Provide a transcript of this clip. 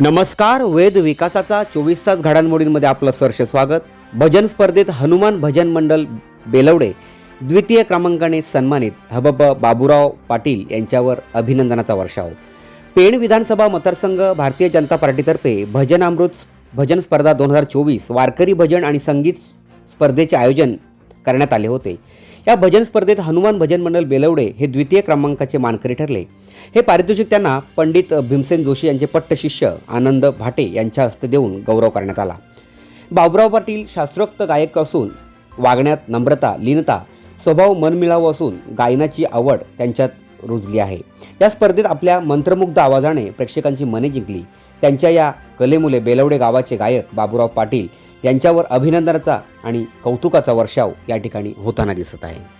नमस्कार वेद विकासाचा चोवीस तास घडामोडींमध्ये आपलं सरसे स्वागत. भजन स्पर्धेत हनुमान भजन मंडल बेलवडे द्वितीय क्रमांकाने सन्मानित हबब बाबूराव पाटील यांच्यावर अभिनंदनाचा वर्षाव. पेण विधानसभा मतदारसंघ भारतीय जनता पार्टीतर्फे भजन अमृत भजन स्पर्धा दोन हजार चोवीस वारकरी भजन आणि संगीत स्पर्धेचे आयोजन करण्यात आले होते. या भजन स्पर्धेत हनुमान भजन मंडळ बेलवडे हे द्वितीय क्रमांकाचे मानकरी ठरले. हे पारितोषिक त्यांना पंडित भीमसेन जोशी यांचे पट्टशिष्य आनंद भाटे यांच्या हस्ते देऊन गौरव करण्यात आला. बाबुराव पाटील शास्त्रोक्त गायक असून वागण्यात नम्रता लीनता स्वभाव मनमिळावू असून गायनाची आवड त्यांच्यात रुजली आहे. या स्पर्धेत आपल्या मंत्रमुग्ध आवाजाने प्रेक्षकांची मने जिंकली. त्यांच्या या कलेमुले बेलवडे गावाचे गायक बाबुराव पाटील यांच्यावर अभिनंदनाचा आणि कौतुकाचा वर्षाव या ठिकाणी होताना दिसत आहे.